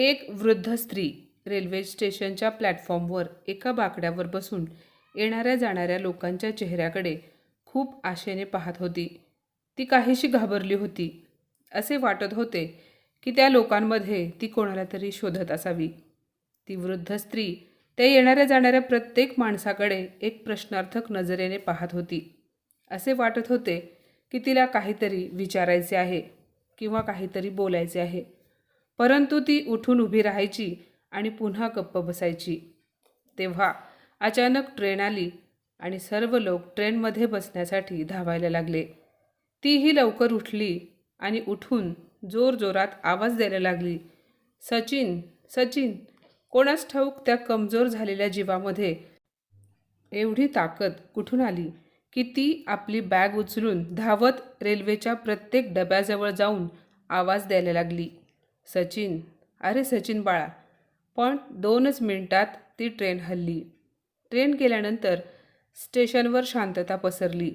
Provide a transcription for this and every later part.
एक वृद्ध स्त्री रेल्वे स्टेशनच्या प्लॅटफॉर्मवर एका बाकड्यावर बसून येणाऱ्या जाणाऱ्या लोकांच्या चेहऱ्याकडे खूप आशेने पाहत होती. ती काहीशी घाबरली होती. असे वाटत होते की त्या लोकांमध्ये ती कोणाला तरी शोधत असावी. ती वृद्ध स्त्री त्या येणाऱ्या जाणाऱ्या प्रत्येक माणसाकडे एक प्रश्नार्थक नजरेने पाहत होती. असे वाटत होते की तिला काहीतरी विचारायचे आहे किंवा काहीतरी बोलायचे आहे. परंतु ती उठून उभी राहायची आणि पुन्हा गप्प बसायची. तेव्हा अचानक ट्रेन आली आणि सर्व लोक ट्रेनमध्ये बसण्यासाठी धावायला लागले. तीही लवकर उठली आणि उठून जोरजोरात आवाज द्यायला लागली. सचिन सचिन कोणास ठाऊक त्या कमजोर झालेल्या जीवामध्ये. एवढी ताकद कुठून आली की ती आपली बॅग उचलून धावत रेल्वेच्या प्रत्येक डब्याजवळ जाऊन आवाज द्यायला लागली. सचिन. अरे सचिन बाळा. पण दोनच मिनिटात ती ट्रेन हल्ली. ट्रेन गेल्यानंतर स्टेशनवर शांतता पसरली.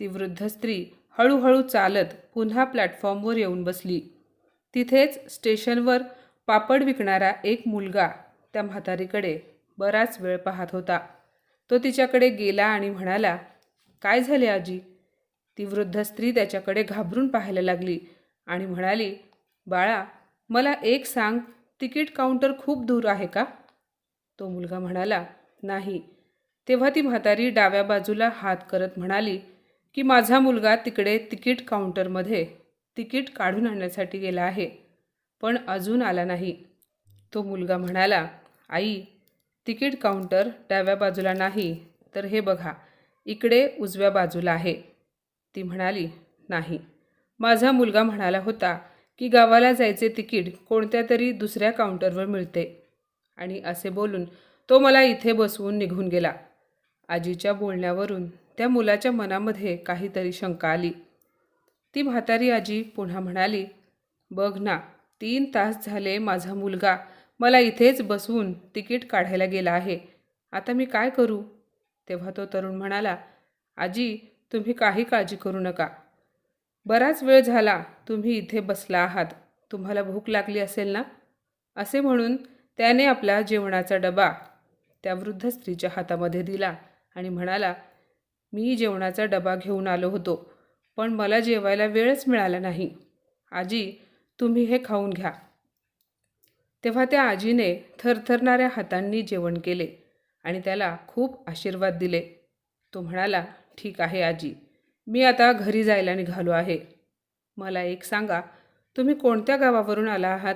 ती वृद्ध स्त्री हळूहळू चालत पुन्हा प्लॅटफॉर्मवर येऊन बसली. तिथेच स्टेशनवर पापड विकणारा एक मुलगा त्या म्हातारीकडे बराच वेळ पाहत होता. तो तिच्याकडे गेला आणि म्हणाला काय झाले आजी? ती वृद्ध स्त्री त्याच्याकडे घाबरून पाहायला लागली आणि म्हणाली बाळा मला एक सांग तिकीट काउंटर खूप दूर आहे का? तो मुलगा म्हणाला नाही. तेव्हा ती म्हातारी डाव्या बाजूला हात करत म्हणाली की माझा मुलगा तिकडे तिकीट काउंटरमध्ये तिकीट काढून आणण्यासाठी गेला आहे पण अजून आला नाही. तो मुलगा म्हणाला आई तिकीट काउंटर डाव्या बाजूला नाही तर हे बघा इकडे उजव्या बाजूला आहे. ती म्हणाली नाही. माझा मुलगा म्हणाला होता की गावाला जायचे तिकीट कोणत्या तरी दुसऱ्या काउंटरवर मिळते. आणि असे बोलून तो मला इथे बसवून निघून गेला. आजीच्या बोलण्यावरून त्या मुलाच्या मनामध्ये काहीतरी शंका आली. ती म्हातारी आजी पुन्हा म्हणाली बघ ना तीन तास झाले माझा मुलगा मला इथेच बसवून तिकीट काढायला गेला आहे. आता मी काय करू? तेव्हा तो तरुण म्हणाला आजी तुम्ही काही काळजी करू नका. बराच वेळ झाला तुम्ही इथे बसला आहात. तुम्हाला भूक लागली असेल ना? असे म्हणून त्याने आपला जेवणाचा डबा त्या वृद्ध स्त्रीच्या हातामध्ये दिला आणि म्हणाला मी जेवणाचा डबा घेऊन आलो होतो पण मला जेवायला वेळच मिळाला नाही. आजी तुम्ही हे खाऊन घ्या. तेव्हा त्या आजीने थरथरणाऱ्या हातांनी जेवण केले आणि त्याला खूप आशीर्वाद दिले. तो म्हणाला ठीक आहे आजी. मी आता घरी जायला निघालो आहे. मला एक सांगा तुम्ही कोणत्या गावावरून आला आहात?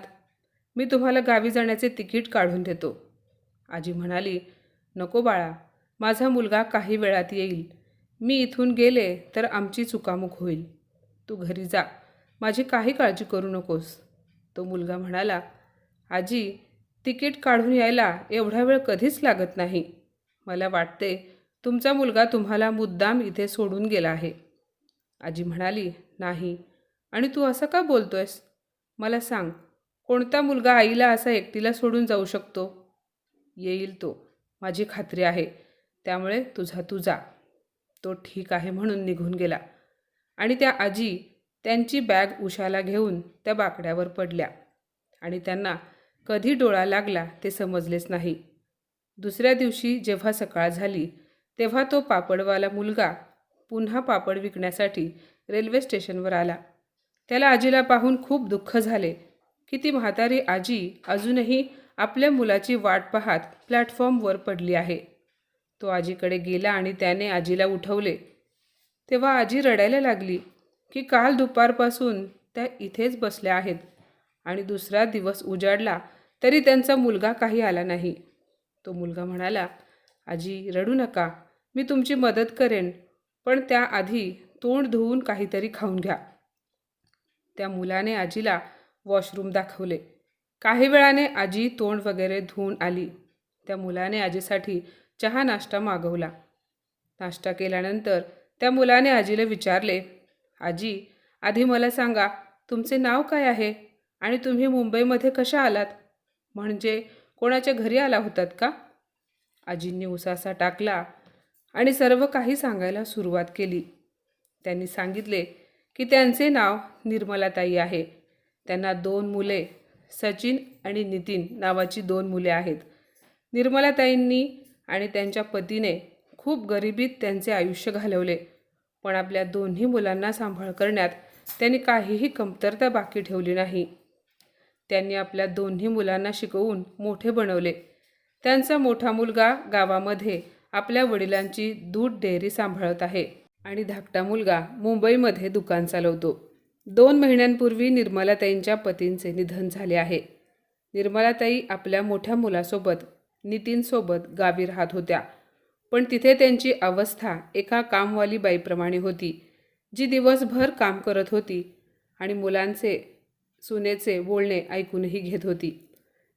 मी तुम्हाला गावी जाण्याचे तिकीट काढून देतो. आजी म्हणाली नको बाळा माझा मुलगा काही वेळात येईल. मी इथून गेले तर आमची चुकामुक होईल. तू घरी जा माझी काही काळजी करू नकोस. तो मुलगा म्हणाला आजी तिकीट काढून यायला एवढा वेळ कधीच लागत नाही. मला वाटते तुमचा मुलगा तुम्हाला मुद्दाम इथे सोडून गेला आहे. आजी म्हणाली नाही. आणि तू असं का बोलतोयस? मला सांग कोणता मुलगा आईला असा एकटीला सोडून जाऊ शकतो? येईल तो. माझी खात्री आहे. त्यामुळे तुझा तू जा. तो ठीक आहे म्हणून निघून गेला. आणि त्या आजी त्यांची बॅग उशाला घेऊन त्या बाकड्यावर पडल्या. आणि त्यांना कधी डोळा लागला ते समजलेच नाही. दुसऱ्या दिवशी जेव्हा सकाळ झाली तेव्हा तो पापडवाला मुलगा पुन्हा पापड विकण्यासाठी रेल्वे स्टेशनवर आला. त्याला आजीला पाहून खूप दुःख झाले. की ती म्हातारी आजी अजूनही आपल्या मुलाची वाट पाहत प्लॅटफॉर्मवर पडली आहे. तो आजीकडे गेला आणि त्याने आजीला उठवले. तेव्हा आजी रडायला लागली की काल दुपारपासून त्या इथेच बसल्या आहेत आणि दुसरा दिवस उजाडला तरी त्यांचा मुलगा काही आला नाही. तो मुलगा म्हणाला आजी रडू नका. मी तुमची मदत करेन पण त्याआधी तोंड धुवून काहीतरी खाऊन घ्या. त्या मुलाने आजीला वॉशरूम दाखवले. काही वेळाने आजी तोंड वगैरे धुवून आली. त्या मुलाने आजीसाठी चहा नाश्ता मागवला. नाश्ता केल्यानंतर त्या मुलाने आजीला विचारले आजी आधी मला सांगा तुमचे नाव काय आहे आणि तुम्ही मुंबईमध्ये कशा आलात? म्हणजे कोणाच्या घरी आला होतात का? आजींनी उसासा टाकला आणि सर्व काही सांगायला सुरुवात केली. त्यांनी सांगितले की त्यांचे नाव निर्मलाताई आहे. त्यांना दोन मुले सचिन आणि नितीन नावाची दोन मुले आहेत. निर्मलाताईंनी आणि त्यांच्या पतीने खूप गरिबीत त्यांचे आयुष्य घालवले. पण आपल्या दोन्ही मुलांना सांभाळ करण्यात त्यांनी काहीही कमतरता बाकी ठेवली नाही. त्यांनी आपल्या दोन्ही मुलांना शिकवून मोठे बनवले. त्यांचा मोठा मुलगा गावामध्ये आपल्या वडिलांची दूध डेअरी सांभाळत आहे आणि धाकटा मुलगा मुंबईमध्ये दुकान चालवतो. दोन महिन्यांपूर्वी निर्मलाताईंच्या पतींचे निधन झाले आहे. निर्मलाताई आपल्या मोठ्या मुलासोबत नितीनसोबत गावी राहत होत्या. पण तिथे त्यांची अवस्था एका कामवाली बाईप्रमाणे होती जी दिवसभर काम करत होती आणि मुलांचे सुनेचे बोलणे ऐकूनही घेत होती.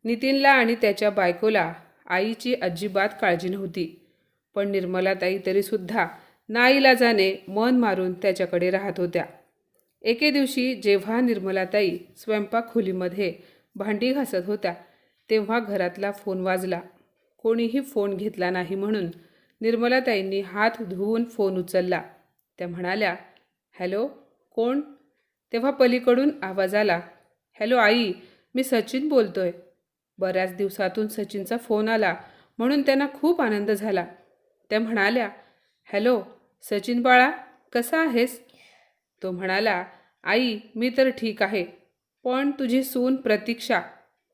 नितीनला आणि त्याच्या बायकोला आईची अजिबात काळजी नव्हती. पण निर्मलाताई तरीसुद्धा नाईलाजाने मन मारून त्याच्याकडे राहत होत्या. एके दिवशी जेव्हा निर्मलाताई स्वयंपाक खोलीमध्ये भांडी घासत होत्या तेव्हा घरातला फोन वाजला. कोणीही फोन घेतला नाही म्हणून निर्मलाताईंनी हात धुवून फोन उचलला. त्या म्हणाल्या हॅलो कोण? तेव्हा पलीकडून आवाज आला हॅलो आई मी सचिन बोलतोय. बऱ्याच दिवसातून सचिनचा फोन आला म्हणून त्यांना खूप आनंद झाला. त्या म्हणाल्या हॅलो सचिन बाळा कसा आहेस? तो म्हणाला आई मी तर ठीक आहे पण तुझी सून प्रतीक्षा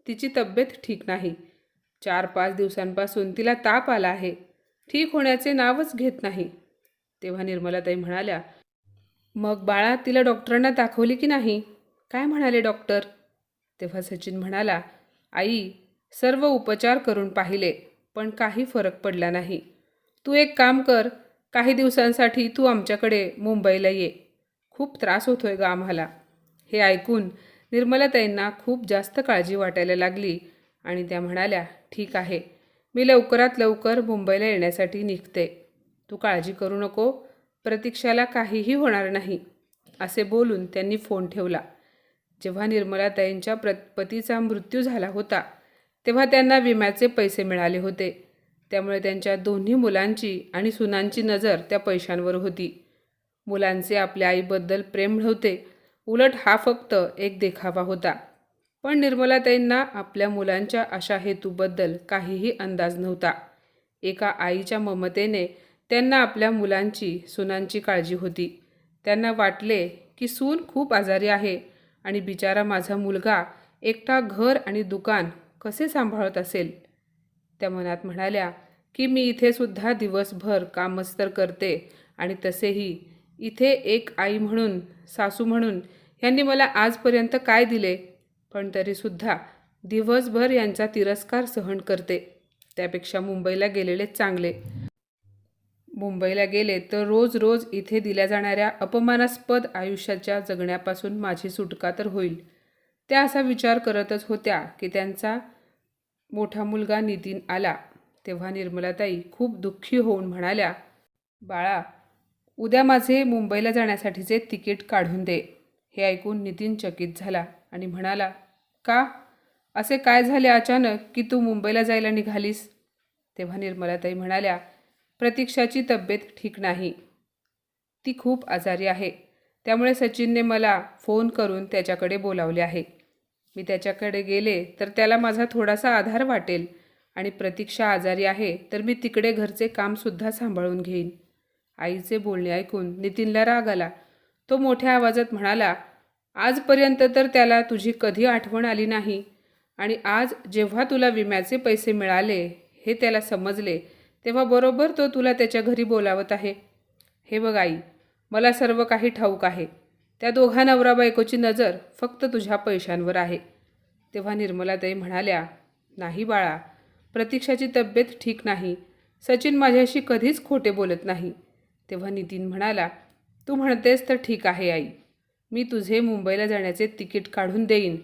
तिची तब्येत ठीक नाही. चार पाच दिवसांपासून तिला ताप आला आहे ठीक होण्याचे नावच घेत नाही. तेव्हा निर्मलाताई म्हणाल्या मग बाळा तिला डॉक्टरांना दाखवली की नाही? काय म्हणाले डॉक्टर? तेव्हा सचिन म्हणाला आई सर्व उपचार करून पाहिले पण काही फरक पडला नाही. तू एक काम कर काही दिवसांसाठी तू आमच्याकडे मुंबईला ये. खूप त्रास होतोय ग आम्हाला. हे ऐकून निर्मलाताईंना खूप जास्त काळजी वाटायला लागली आणि त्या म्हणाल्या ठीक आहे. मी लवकरात लवकर मुंबईला येण्यासाठी निघते. तू काळजी करू नको. प्रतीक्षाला काहीही होणार नाही. असे बोलून त्यांनी फोन ठेवला. जेव्हा निर्मलाताईंच्या प्र पतीचा मृत्यू झाला होता तेव्हा त्यांना विम्याचे पैसे मिळाले होते. त्यामुळे त्यांच्या दोन्ही मुलांची आणि सुनांची नजर त्या पैशांवर होती. मुलांचे आपल्या आईबद्दल प्रेम नव्हते. उलट हा फक्त एक देखावा होता. पण निर्मलाताईंना आपल्या मुलांच्या अशा हेतूबद्दल काहीही अंदाज नव्हता. एका आईच्या ममतेने त्यांना आपल्या मुलांची सुनांची काळजी होती. त्यांना वाटले की सून खूप आजारी आहे आणि बिचारा माझा मुलगा एकटा घर आणि दुकान कसे सांभाळत असेल? त्या मनात म्हणाल्या की मी इथेसुद्धा दिवसभर कामच तर करते आणि तसेही इथे एक आई म्हणून सासू म्हणून यांनी मला आजपर्यंत काय दिले? पण तरीसुद्धा दिवसभर यांचा तिरस्कार सहन करते. त्यापेक्षा मुंबईला गेलेले चांगले. मुंबईला गेले तर रोज रोज इथे दिल्या जाणाऱ्या अपमानास्पद आयुष्याच्या जगण्यापासून माझी सुटका तर होईल. त्या असा विचार करतच होत्या की त्यांचा मोठा मुलगा नितीन आला. तेव्हा निर्मलाताई खूप दुःखी होऊन म्हणाल्या बाळा उद्या माझे मुंबईला जाण्यासाठीचे तिकीट काढून दे. हे ऐकून नितीन चकित झाला आणि म्हणाला का? असे काय झाले अचानक की तू मुंबईला जायला निघालीस? तेव्हा निर्मलाताई म्हणाल्या प्रतीक्षाची तब्येत ठीक नाही. ती खूप आजारी आहे. त्यामुळे सचिनने मला फोन करून त्याच्याकडे बोलावले आहे. मी त्याच्याकडे गेले तर त्याला माझा थोडासा आधार वाटेल आणि प्रतीक्षा आजारी आहे तर मी तिकडे घरचे कामसुद्धा सांभाळून घेईन. आईचे बोलणे ऐकून नितीनला राग आला. तो मोठ्या आवाजात म्हणाला आजपर्यंत तर त्याला तुझी कधी आठवण आली नाही आणि आज जेव्हा तुला विम्याचे पैसे मिळाले हे त्याला समजले तेव्हा बरोबर तो तुला त्याच्या घरी बोलावत आहे. हे बघ आई मला सर्व काही ठाऊक आहे. त्या दोघा नवरा बायकोची नजर फक्त तुझ्या पैशांवर आहे. तेव्हा निर्मलाताई म्हणाल्या नाही बाळा प्रतीक्षाची तब्येत ठीक नाही. सचिन माझ्याशी कधीच खोटे बोलत नाही. तेव्हा नितीन म्हणाला तू म्हणतेस तर ठीक आहे आई. मी तुझे मुंबईला जाण्याचे तिकीट काढून देईन.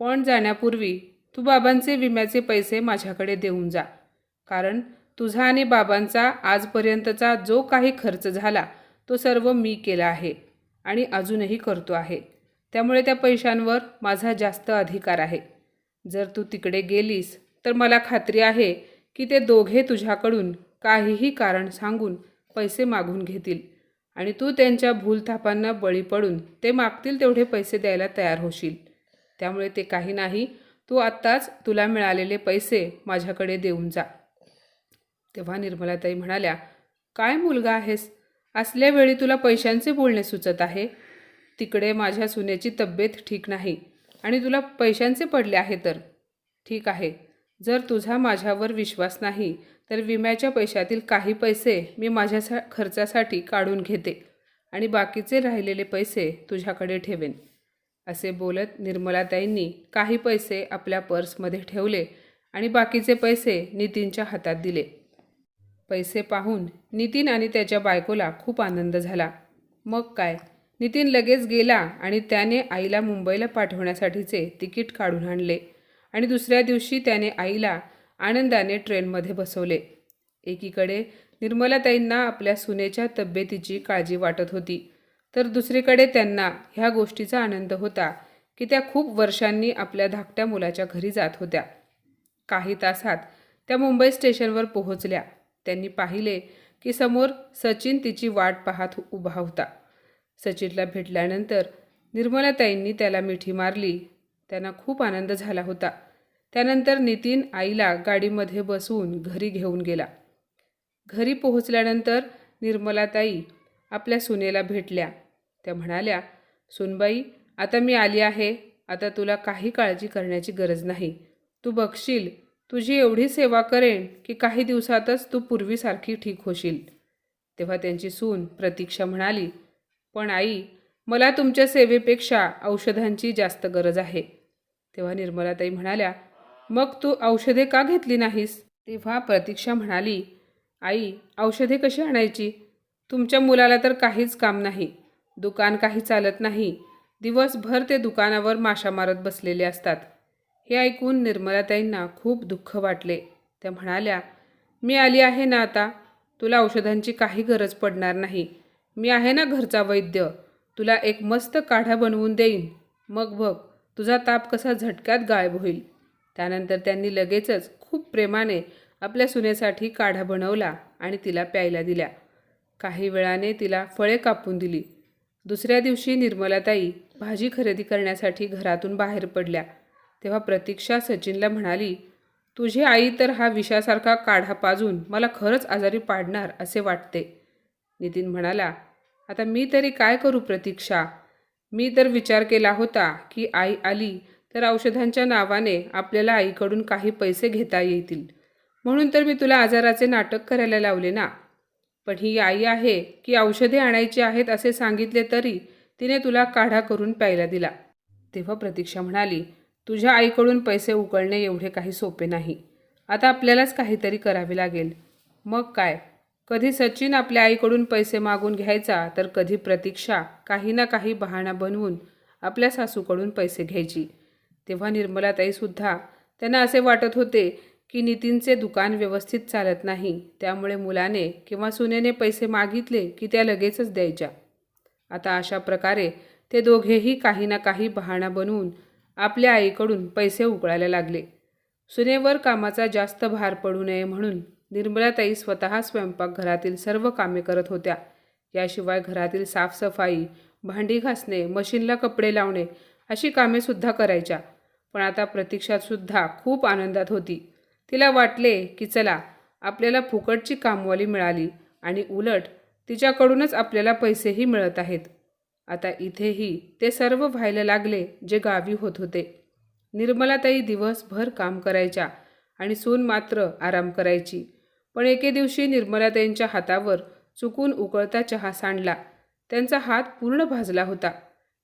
पण जाण्यापूर्वी तू बाबांचे विम्याचे पैसे माझ्याकडे देऊन जा. कारण तुझा आणि बाबांचा आजपर्यंतचा जो काही खर्च झाला तो सर्व मी केला आहे. आणि अजूनही करतो आहे. त्यामुळे त्या पैशांवर माझा जास्त अधिकार आहे. जर तू तिकडे गेलीस तर मला खात्री आहे की ते दोघे तुझ्याकडून काहीही कारण सांगून पैसे मागून घेतील आणि तू त्यांच्या भूलथापांना बळी पडून ते मागतील तेवढे पैसे द्यायला तयार होशील. त्यामुळे ते काही नाही तू आत्ताच तुला मिळालेले पैसे माझ्याकडे देऊन जा. तेव्हा निर्मलाताई म्हणाल्या काय मुलगा आहेस? असल्या वेळी तुला पैशांचे बोलणे सुचत आहे. तिकडे माझ्या सुनेची तब्येत ठीक नाही आणि तुला पैशांचे पडले आहे तर. ठीक आहे. जर तुझा माझ्यावर विश्वास नाही तर विम्याच्या पैशातील काही पैसे मी माझ्या सा खर्चासाठी काढून घेते आणि बाकीचे राहिलेले पैसे तुझ्याकडे ठेवेन. असे बोलत निर्मलाताईंनी काही पैसे आपल्या पर्समध्ये ठेवले आणि बाकीचे पैसे नितीनच्या हातात दिले. पैसे पाहून नितीन आणि त्याच्या बायकोला खूप आनंद झाला. मग काय? नितीन लगेच गेला आणि त्याने आईला मुंबईला पाठवण्यासाठीचे तिकीट काढून आणले आणि दुसऱ्या दिवशी त्याने आईला आनंदाने ट्रेनमध्ये बसवले. एकीकडे निर्मलाताईंना आपल्या सुनेच्या तब्येतीची काळजी वाटत होती तर दुसरीकडे त्यांना ह्या गोष्टीचा आनंद होता की त्या खूप वर्षांनी आपल्या धाकट्या मुलाच्या घरी जात होत्या. काही तासात त्या मुंबई स्टेशनवर पोहोचल्या. त्यांनी पाहिले की समोर सचिन तिची वाट पाहत उभा होता. सचिनला भेटल्यानंतर निर्मलाताईंनी त्याला मिठी मारली. त्यांना खूप आनंद झाला होता. त्यानंतर नितीन आईला गाडीमध्ये बसवून घरी घेऊन गेला. घरी पोहोचल्यानंतर निर्मलाताई आपल्या सुनेला भेटल्या. त्या म्हणाल्या सुनबाई आता मी आली आहे. आता तुला काही काळजी करण्याची गरज नाही. तू बघशील तुझी एवढी सेवा करेन की काही दिवसातच तू पूर्वीसारखी ठीक होशील. तेव्हा त्यांची सून प्रतीक्षा म्हणाली पण आई मला तुमच्या सेवेपेक्षा औषधांची जास्त गरज आहे. तेव्हा निर्मलाताई म्हणाल्या मग तू औषधे का घेतली नाहीस? तेव्हा प्रतीक्षा म्हणाली आई औषधे कशी आणायची? तुमच्या मुलाला तर काहीच काम नाही दुकान काही चालत नाही. दिवसभर ते दुकानावर माशा मारत बसलेले असतात. हे ऐकून निर्मलाताईंना खूप दुःख वाटले. त्या म्हणाल्या मी आली आहे ना आता? तुला औषधांची काही गरज पडणार नाही. मी आहे ना घरचा वैद्य. तुला एक मस्त काढा बनवून देईन. मग बघ तुझा ताप कसा झटक्यात गायब होईल. त्यानंतर त्यांनी लगेचच खूप प्रेमाने आपल्या सुनेसाठी काढा बनवला आणि तिला प्यायला दिल्या. काही वेळाने तिला फळे कापून दिली. दुसऱ्या दिवशी निर्मलाताई भाजी खरेदी करण्यासाठी घरातून बाहेर पडल्या. तेव्हा प्रतीक्षा सचिनला म्हणाली तुझी आई तर हा विषासारखा काढा पाजून मला खरंच आजारी पाडणार असे वाटते. नितीन म्हणाला आता मी तरी काय करू प्रतीक्षा? मी तर विचार केला होता की आई आली तर औषधांच्या नावाने आपल्याला आईकडून काही पैसे घेता येतील. म्हणून तर मी तुला आजाराचे नाटक करायला लावले ना. पण ही आई आहे की औषधे आणायची आहेत असे सांगितले तरी तिने तुला काढा करून प्यायला दिला. तेव्हा प्रतीक्षा म्हणाली तुझ्या आईकडून पैसे उकळणे एवढे काही सोपे नाही. आता आपल्यालाच काहीतरी करावे लागेल. मग काय? कधी सचिन आपल्या आईकडून पैसे मागून घ्यायचा तर कधी प्रतीक्षा काही ना काही बहाणा बनवून आपल्या सासूकडून पैसे घ्यायची. तेव्हा निर्मलाताईसुद्धा त्यांना असे वाटत होते की नितीनचे दुकान व्यवस्थित चालत नाही त्यामुळे मुलाने किंवा सुनेने पैसे मागितले की त्या लगेचच द्यायच्या. आता अशा प्रकारे ते दोघेही काही ना काही बहाणा बनवून आपल्या आईकडून पैसे उकळायला लागले. सुनेवर कामाचा जास्त भार पडू नये म्हणून निर्मलाताई स्वतः स्वयंपाकघरातील सर्व कामे करत होत्या. याशिवाय घरातील साफसफाई भांडी घासणे मशीनला कपडे लावणे अशी कामेसुद्धा करायच्या. पण आता प्रतीक्षासुद्धा खूप आनंदात होती. तिला वाटले की चला आपल्याला फुकटची कामवाली मिळाली आणि उलट तिच्याकडूनच आपल्याला पैसेही मिळत आहेत. आता इथेही ते सर्व व्हायला लागले जे गावी होत होते. निर्मलाताई दिवसभर काम करायच्या आणि सून मात्र आराम करायची. पण एके दिवशी निर्मलाताईंच्या हातावर चुकून उकळता चहा सांडला. त्यांचा हात पूर्ण भाजला होता.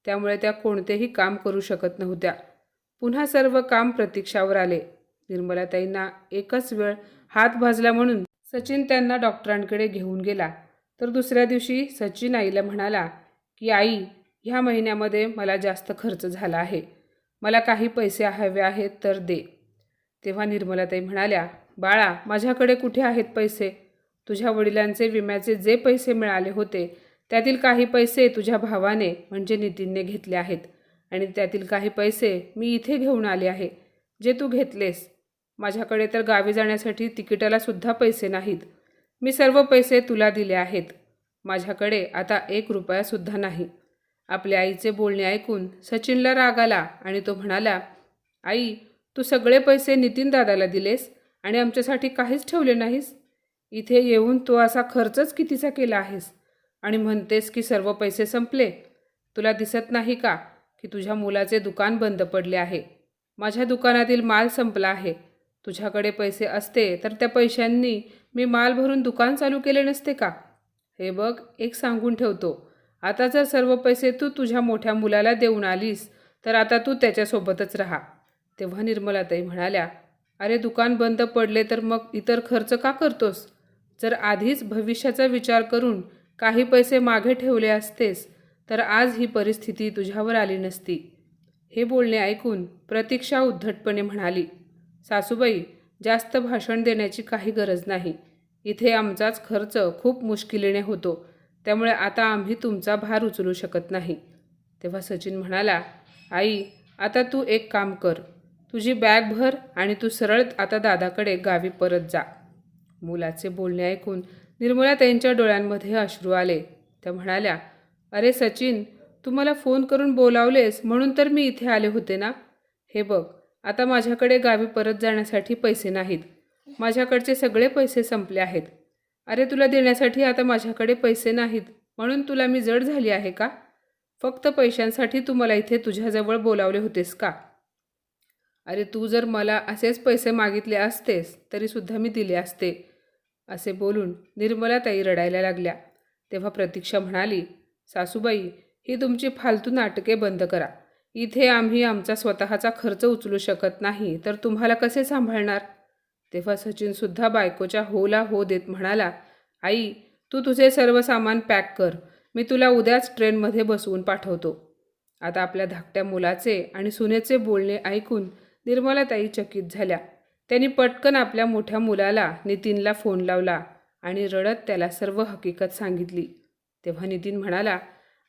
त्यामुळे त्या कोणतेही काम करू शकत नव्हत्या. पुन्हा सर्व काम प्रतीक्षावर आले. निर्मलाताईंना एकच वेळ हात भाजला म्हणून सचिन त्यांना डॉक्टरांकडे घेऊन गेला. तर दुसऱ्या दिवशी सचिन आईला म्हणाला की आई ह्या महिन्यामध्ये मला जास्त खर्च झाला आहे. मला काही पैसे हवे आहेत तर दे. तेव्हा निर्मलाताई म्हणाल्या बाळा माझ्याकडे कुठे आहेत पैसे? तुझ्या वडिलांचे विम्याचे जे पैसे मिळाले होते त्यातील काही पैसे तुझ्या भावाने म्हणजे नितीनने घेतले आहेत. आणि त्यातील काही पैसे मी इथे घेऊन आले आहे जे तू घेतलेस. माझ्याकडे तर गावी जाण्यासाठी तिकिटाला सुद्धा पैसे नाहीत. मी सर्व पैसे तुला दिले आहेत. माझ्याकडे आता एक रुपयासुद्धा नाही. आपल्या आईचे बोलणे ऐकून सचिनला राग आला आणि तो म्हणाला आई तू सगळे पैसे नितीन दादाला दिलेस आणि आमच्यासाठी काहीच ठेवले नाहीस? इथे येऊन तू असा खर्चच कितीचा केला आहेस? आणि म्हणतेस की सर्व पैसे संपले. तुला दिसत नाही का की तुझ्या मुलाचे दुकान बंद पडले आहे? माझ्या दुकानातील माल संपला आहे. तुझ्याकडे पैसे असते तर त्या पैशांनी मी माल भरून दुकान चालू केले नसते का? हे बघ एक सांगून ठेवतो. आता जर सर्व पैसे तू तुझ्या मोठ्या मुलाला देऊन आलीस तर आता तू त्याच्यासोबतच राहा. तेव्हा निर्मलाताई म्हणाल्या अरे दुकान बंद पडले तर मग इतर खर्च का करतोस? जर आधीच भविष्याचा विचार करून काही पैसे मागे ठेवले असतेस तर आज ही परिस्थिती तुझ्यावर आली नसती. हे बोलणे ऐकून प्रतीक्षा उद्धटपणे म्हणाली सासूबाई जास्त भाषण देण्याची काही गरज नाही. इथे आमचाच खर्च खूप मुश्किलीने होतो. त्यामुळे आता आम्ही तुमचा भार उचलू शकत नाही. तेव्हा सचिन म्हणाला आई आता तू एक काम कर. तुझी बॅग भर आणि तू सरळ आता दादाकडे गावी परत जा. मुलाचे बोलणे ऐकून निर्मला त्यांच्या डोळ्यांमध्ये अश्रू आले. त्या म्हणाल्या अरे सचिन तू मला फोन करून बोलावलेस म्हणून तर मी इथे आले होते ना? हे बघ आता माझ्याकडे गावी परत जाण्यासाठी पैसे नाहीत. माझ्याकडचे सगळे पैसे संपले आहेत. अरे तुला देण्यासाठी आता माझ्याकडे पैसे नाहीत. म्हणून तुला मी जड झाली आहे का? फक्त पैशांसाठी तू मला इथे तुझ्याजवळ बोलावले होतेस का? अरे तू जर मला असेच पैसे मागितले असतेस तरीसुद्धा मी दिले असते. असे बोलून निर्मला ताई रडायला लागल्या. तेव्हा प्रतीक्षा म्हणाली सासूबाई ही तुमची फालतू नाटके बंद करा. इथे आम्ही आमचा स्वतःचा खर्च उचलू शकत नाही तर तुम्हाला कसे सांभाळणार? तेव्हा सचिनसुद्धा बायकोच्या होला हो देत म्हणाला आई तू तुझे सर्व सामान पॅक कर. मी तुला उद्याच ट्रेनमध्ये बसवून पाठवतो. आता आपल्या धाकट्या मुलाचे आणि सुनेचे बोलणे ऐकून निर्मलाताई चकित झाल्या. त्यांनी पटकन आपल्या मोठ्या मुलाला नितीनला फोन लावला आणि रडत त्याला सर्व हकीकत सांगितली. तेव्हा नितीन म्हणाला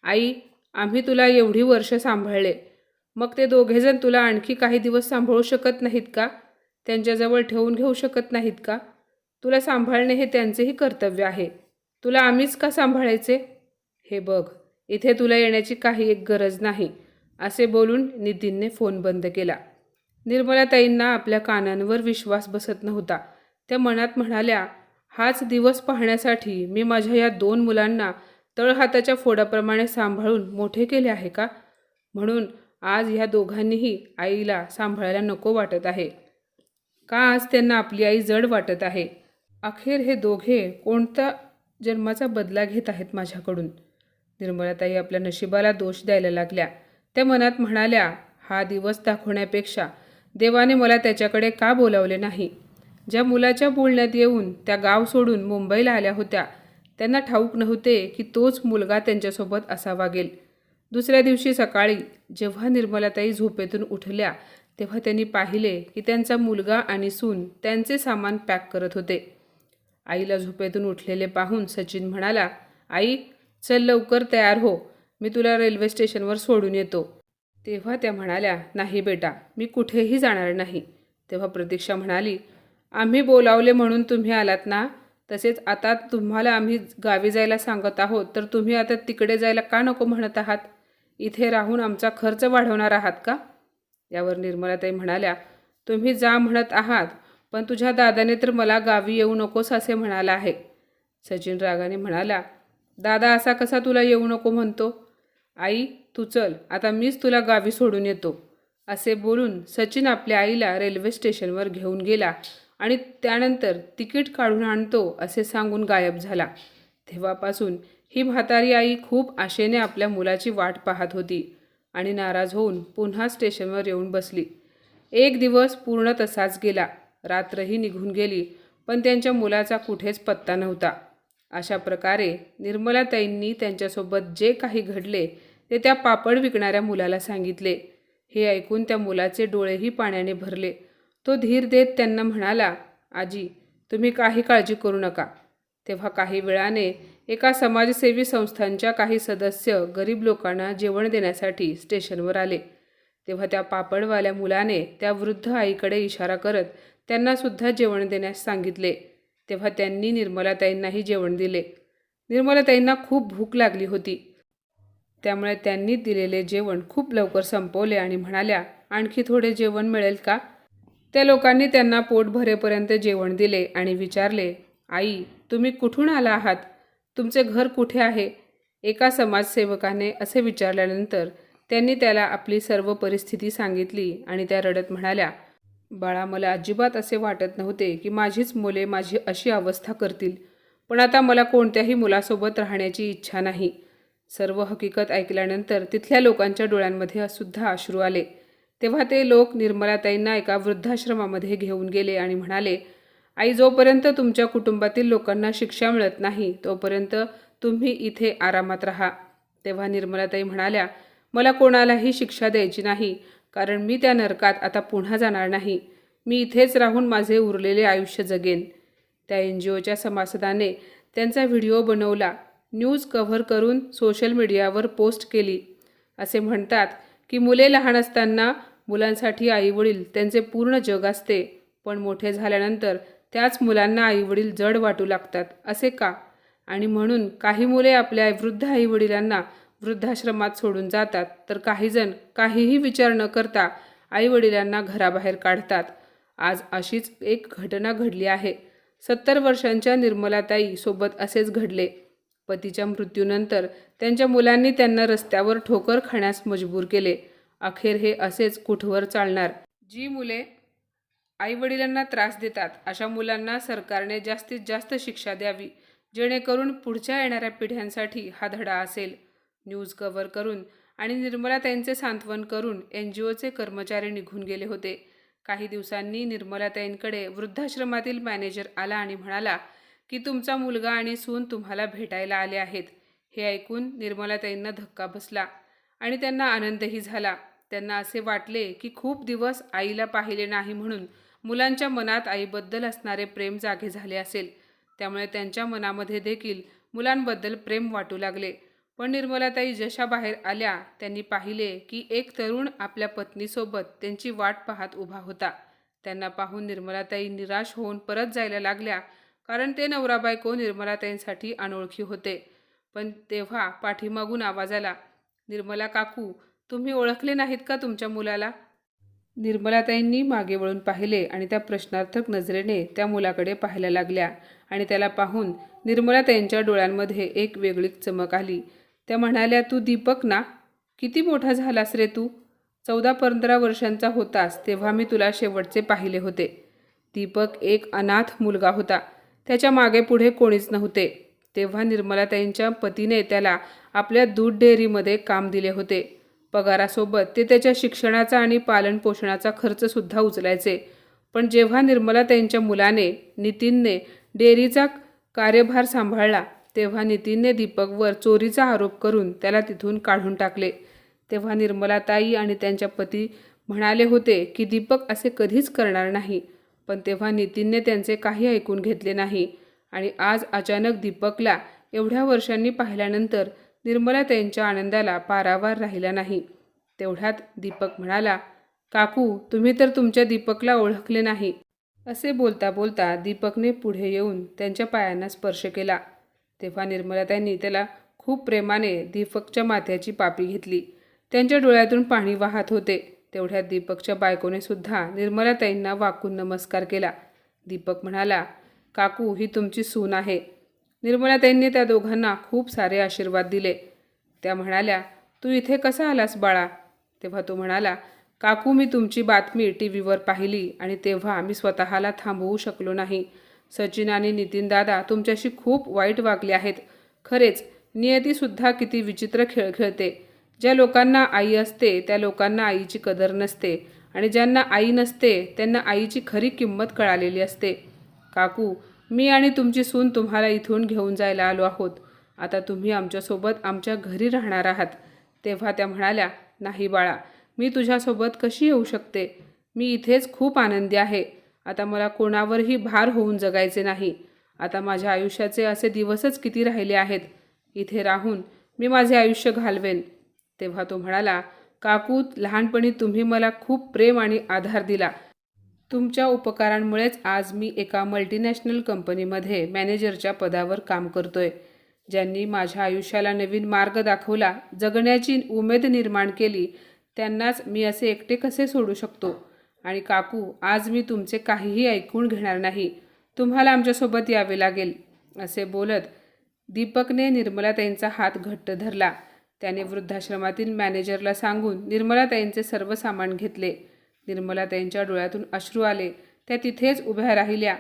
आई आम्ही तुला एवढी वर्ष सांभाळले. मग ते दोघेजण तुला आणखी काही दिवस सांभाळू शकत नाहीत का? त्यांच्याजवळ ठेवून घेऊ शकत नाहीत का? तुला सांभाळणे हे त्यांचेही कर्तव्य आहे. तुला आम्हीच का सांभाळायचे? हे बघ इथे तुला येण्याची काही एक गरज नाही असे बोलून नितीनने फोन बंद केला. निर्मलाताईंना आपल्या कानांवर विश्वास बसत नव्हता. त्या मनात म्हणाल्या हाच दिवस पाहण्यासाठी मी माझ्या या दोन मुलांना तळहाताच्या फोडाप्रमाणे सांभाळून मोठे केले आहे का? म्हणून आज ह्या दोघांनीही आईला सांभाळायला नको वाटत आहे. का आज त्यांना आपली आई जड वाटत आहे? अखेर हे दोघे कोणता जन्माचा बदला घेत आहेत माझ्याकडून? निर्मलाताई आपल्या नशिबाला दोष द्यायला लागल्या. त्या मनात म्हणाल्या हा दिवस दाखवण्यापेक्षा देवाने मला त्याच्याकडे का बोलावले नाही? ज्या मुलाच्या बोलण्यात येऊन त्या गाव सोडून मुंबईला आल्या होत्या त्यांना ठाऊक नव्हते की तोच मुलगा त्यांच्यासोबत असा वागेल दुसऱ्या दिवशी सकाळी जेव्हा निर्मलाताई झोपेतून उठल्या तेव्हा त्यांनी पाहिले की त्यांचा मुलगा आणि सून त्यांचे सामान पॅक करत होते. आईला झोपेतून उठलेले पाहून सचिन म्हणाला आई चल लवकर तयार हो. मी तुला रेल्वे स्टेशनवर सोडून येतो. तेव्हा त्या म्हणाल्या नाही बेटा मी कुठेही जाणार नाही. तेव्हा प्रतीक्षा म्हणाली आम्ही बोलावले म्हणून तुम्ही आलात ना? तसेच आता तुम्हाला आम्ही गावी जायला सांगत आहोत तर तुम्ही आता तिकडे जायला का नको म्हणत आहात? इथे राहून आमचा खर्च वाढवणार आहात का? यावर निर्मलाताई म्हणाल्या तुम्ही जा म्हणत आहात पण तुझ्या दादाने तर मला गावी येऊ नकोस असे म्हणाला आहे. सचिन रागाने म्हणाला दादा असा कसा तुला येऊ नको म्हणतो? आई तू चल आता मीच तुला गावी सोडून येतो. असे बोलून सचिन आपल्या आईला रेल्वे स्टेशनवर घेऊन गेला आणि त्यानंतर तिकीट काढून आणतो असे सांगून गायब झाला. तेव्हापासून ही म्हातारी आई खूप आशेने आपल्या मुलाची वाट पाहत होती. आणि नाराज होऊन पुन्हा स्टेशनवर येऊन बसली. एक दिवस पूर्ण तसाच गेला. रात्रही निघून गेली पण त्यांच्या मुलाचा कुठेच पत्ता नव्हता. अशा प्रकारे निर्मलाताईंनी त्यांच्यासोबत जे काही घडले ते त्या पापड विकणाऱ्या मुलाला सांगितले. हे ऐकून त्या मुलाचे डोळेही पाण्याने भरले. तो धीर देत त्यांना म्हणाला आजी तुम्ही काही काळजी करू नका. तेव्हा काही वेळाने एका समाजसेवी संस्थांच्या काही सदस्य गरीब लोकांना जेवण देण्यासाठी स्टेशनवर आले. तेव्हा त्या पापडवाल्या मुलाने त्या वृद्ध आईकडे इशारा करत त्यांनासुद्धा जेवण देण्यास सांगितले. तेव्हा त्यांनी निर्मलाताईंनाही जेवण दिले. निर्मलाताईंना खूप भूक लागली होती. त्यामुळे त्यांनी दिलेले जेवण खूप लवकर संपवले आणि म्हणाल्या आणखी थोडे जेवण मिळेल का? त्या लोकांनी त्यांना पोट भरेपर्यंत जेवण दिले आणि विचारले आई तुम्ही कुठून आला आहात? तुमचे घर कुठे आहे? एका समाजसेवकाने असे विचारल्यानंतर त्यांनी त्याला आपली सर्व परिस्थिती सांगितली आणि त्या रडत म्हणाल्या बाळा मला अजिबात असे वाटत नव्हते की माझीच मुले माझी अशी अवस्था करतील. पण आता मला कोणत्याही मुलासोबत राहण्याची इच्छा नाही. सर्व हकीकत ऐकल्यानंतर तिथल्या लोकांच्या डोळ्यांमध्ये सुद्धा अश्रू आले. तेव्हा ते लोक निर्मलाताईंना एका वृद्धाश्रमामध्ये घेऊन गेले आणि म्हणाले आई जोपर्यंत तुमच्या कुटुंबातील लोकांना शिक्षा मिळत नाही तोपर्यंत तुम्ही इथे आरामात राहा. तेव्हा निर्मलाताई म्हणाल्या मला कोणालाही शिक्षा द्यायची नाही कारण मी त्या नरकात आता पुन्हा जाणार नाही. मी इथेच राहून माझे उरलेले आयुष्य जगेन. त्या एन जी ओच्या सभासदाने त्यांचा व्हिडिओ बनवला न्यूज कव्हर करून सोशल मीडियावर पोस्ट केली. असे म्हणतात की मुले लहान असताना मुलांसाठी आईवडील त्यांचे पूर्ण जग असते पण मोठे झाल्यानंतर त्याच मुलांना आईवडील जड वाटू लागतात असे का? आणि म्हणून काही मुले आपल्या वृद्ध आईवडिलांना वृद्धाश्रमात सोडून जातात तर काहीजण काहीही विचार न करता आईवडिलांना घराबाहेर काढतात. आज अशीच एक घटना घडली आहे. सत्तर वर्षांच्या निर्मलाताई सोबत असेच घडले. पतीच्या मृत्यूनंतर त्यांच्या मुलांनी त्यांना रस्त्यावर ठोकर खाण्यास मजबूर केले. अखेर हे असेच कुठवर चालणार? जी मुले आईवडिलांना त्रास देतात अशा मुलांना सरकारने जास्तीत जास्त शिक्षा द्यावी जेणेकरून पुढच्या येणाऱ्या पिढ्यांसाठी हा धडा असेल. न्यूज कव्हर करून आणि निर्मलाताईंचे सांत्वन करून एन जी ओचे कर्मचारी निघून गेले होते. काही दिवसांनी निर्मलाताईंकडे वृद्धाश्रमातील मॅनेजर आला आणि म्हणाला की तुमचा मुलगा आणि सून तुम्हाला भेटायला आले आहेत. हे ऐकून निर्मलाताईंना धक्का बसला आणि त्यांना आनंदही झाला. त्यांना असे वाटले की खूप दिवस आईला पाहिले नाही म्हणून मुलांच्या मनात आईबद्दल असणारे प्रेम जागे झाले असेल. त्यामुळे त्यांच्या मनामध्ये देखील मुलांबद्दल प्रेम वाटू लागले. पण निर्मलाताई जशा बाहेर आल्या त्यांनी पाहिले की एक तरुण आपल्या पत्नीसोबत त्यांची वाट पाहत उभा होता. त्यांना पाहून निर्मलाताई निराश होऊन परत जायला लागल्या कारण ते नवरा बायको निर्मलाताईंसाठी अनोळखी होते. पण तेव्हा पाठीमागून आवाज आला निर्मला काकू तुम्ही ओळखले नाहीत का तुमच्या मुलाला? निर्मलाताईंनी मागे वळून पाहिले आणि त्या प्रश्नार्थक नजरेने त्या मुलाकडे पाहायला लागल्या आणि त्याला पाहून निर्मलाताईंच्या डोळ्यांमध्ये एक वेगळीच चमक आली. त्या म्हणाल्या तू दीपक ना? किती मोठा झालास रे तू? चौदा पंधरा वर्षांचा होतास तेव्हा मी तुला शेवटचे पाहिले होते. दीपक एक अनाथ मुलगा होता. त्याच्यामागे पुढे कोणीच नव्हते. तेव्हा निर्मलाताईंच्या पतीने त्याला आपल्या दूध डेअरीमध्ये काम दिले होते. पगारासोबत ते त्याच्या शिक्षणाचा आणि पालनपोषणाचा खर्चसुद्धा उचलायचे. पण जेव्हा निर्मला त्यांच्या मुलाने नितीनने डेअरीचा कार्यभार सांभाळला तेव्हा नितीनने दीपकवर चोरीचा आरोप करून त्याला तिथून काढून टाकले. तेव्हा निर्मलाताई आणि त्यांच्या पती म्हणाले होते की दीपक असे कधीच करणार नाही. पण तेव्हा नितीनने त्यांचे काही ऐकून घेतले नाही. आणि आज अचानक दीपकला एवढ्या वर्षांनी पाहिल्यानंतर निर्मला त्यांच्या आनंदाला पारावार राहिला नाही. तेवढ्यात दीपक म्हणाला काकू तुम्ही तर तुमच्या दीपकला ओळखले नाही. असे बोलता बोलता दीपकने पुढे येऊन त्यांच्या पायांना स्पर्श केला. तेव्हा निर्मला त्यांनी त्याला खूप प्रेमाने दीपकच्या माथ्याची पापी घेतली. त्यांच्या डोळ्यातून पाणी वाहत होते. तेवढ्यात दीपकच्या बायकोने सुद्धा निर्मलाताईंना वाकून नमस्कार केला. दीपक म्हणाला काकू ही तुमची सून आहे. निर्मलाताईंनी त्या दोघांना खूप सारे आशीर्वाद दिले. त्या म्हणाल्या तू इथे कसा आलास बाळा? तेव्हा तो म्हणाला काकू मी तुमची बातमी टी व्हीवर पाहिली आणि तेव्हा मी स्वतःला थांबवू शकलो नाही. सचिन आणि नितीन दादा तुमच्याशी खूप वाईट वागले आहेत. खरेच नियतीसुद्धा किती विचित्र खेळ खेळते. ज्या लोकांना आई असते त्या लोकांना आईची कदर नसते आणि ज्यांना आई नसते त्यांना आईची खरी किंमत कळालेली असते. काकू मी आणि तुमची सून तुम्हाला इथून घेऊन जायला आलो आहोत. आता तुम्ही आमच्यासोबत आमच्या घरी राहणार आहात. तेव्हा त्या म्हणाल्या नाही बाळा मी तुझ्यासोबत कशी येऊ शकते? मी इथेच खूप आनंदी आहे. आता मला कोणावरही भार होऊन जगायचे नाही. आता माझ्या आयुष्याचे असे दिवसच किती राहिले आहेत. इथे राहून मी माझे आयुष्य घालवेन. तेव्हा तो म्हणाला काकू लहानपणी तुम्ही मला खूप प्रेम आणि आधार दिला. तुमच्या उपकारांमुळेच आज मी एका मल्टीनॅशनल कंपनीमध्ये मॅनेजरच्या पदावर काम करतोय. ज्यांनी माझ्या आयुष्याला नवीन मार्ग दाखवला जगण्याची उमेद निर्माण केली त्यांनाच मी असे एकटे कसे सोडू शकतो? आणि काकू आज मी तुमचे काहीही ऐकून घेणार नाही. तुम्हाला आमच्यासोबत यावे लागेल असे बोलत दीपकने निर्मलाताईंचा हात घट्ट धरला. त्याने वृद्धाश्रमातील मॅनेजरला सांगून निर्मलाताईंचे सर्व सामान घेतले. निर्मलाताईंच्या डोळ्यातून अश्रू आले. त्या तिथेच उभ्या राहिल्या.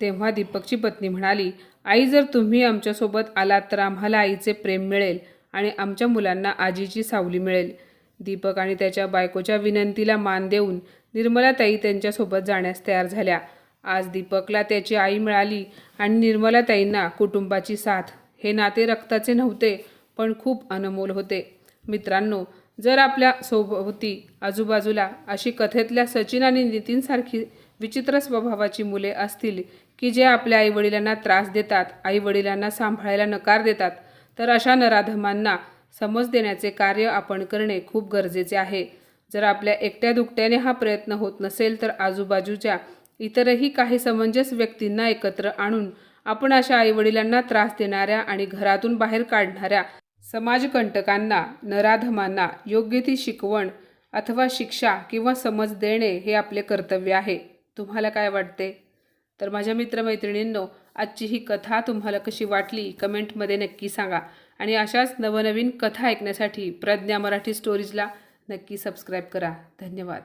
तेव्हा दीपकची पत्नी म्हणाली आई जर तुम्ही आमच्यासोबत आलात तर आम्हाला आईचे प्रेम मिळेल आणि आमच्या मुलांना आजीची सावली मिळेल. दीपक आणि त्याच्या बायकोच्या विनंतीला मान देऊन निर्मलाताई त्यांच्यासोबत जाण्यास तयार झाल्या. आज दीपकला त्याची आई मिळाली आणि निर्मलाताईंना कुटुंबाची साथ. हे नाते रक्ताचे नव्हते पण खूप अनमोल होते. मित्रांनो जर आपल्या सोबती आजूबाजूला अशी कथेतल्या सचिन आणि नितीनसारखी विचित्र स्वभावाची मुले असतील की जे आपल्या आईवडिलांना त्रास देतात आईवडिलांना सांभाळायला नकार देतात तर अशा नराधमांना समज देण्याचे कार्य आपण करणे खूप गरजेचे आहे. जर आपल्या एकट्या दुकट्याने हा प्रयत्न होत नसेल तर आजूबाजूच्या इतरही काही समंजस व्यक्तींना एकत्र आणून आपण अशा आईवडिलांना त्रास देणाऱ्या आणि घरातून बाहेर काढणाऱ्या समाजकंटकांना नराधमांना योग्य ती शिकवण अथवा शिक्षा किंवा समज देणे हे आपले कर्तव्य आहे. तुम्हाला काय वाटते? तर माझ्या मित्रमैत्रिणींनो आजची ही कथा तुम्हाला कशी वाटली कमेंटमध्ये नक्की सांगा. आणि अशाच नवनवीन कथा ऐकण्यासाठी प्रज्ञा मराठी स्टोरीजला नक्की सबस्क्राईब करा. धन्यवाद.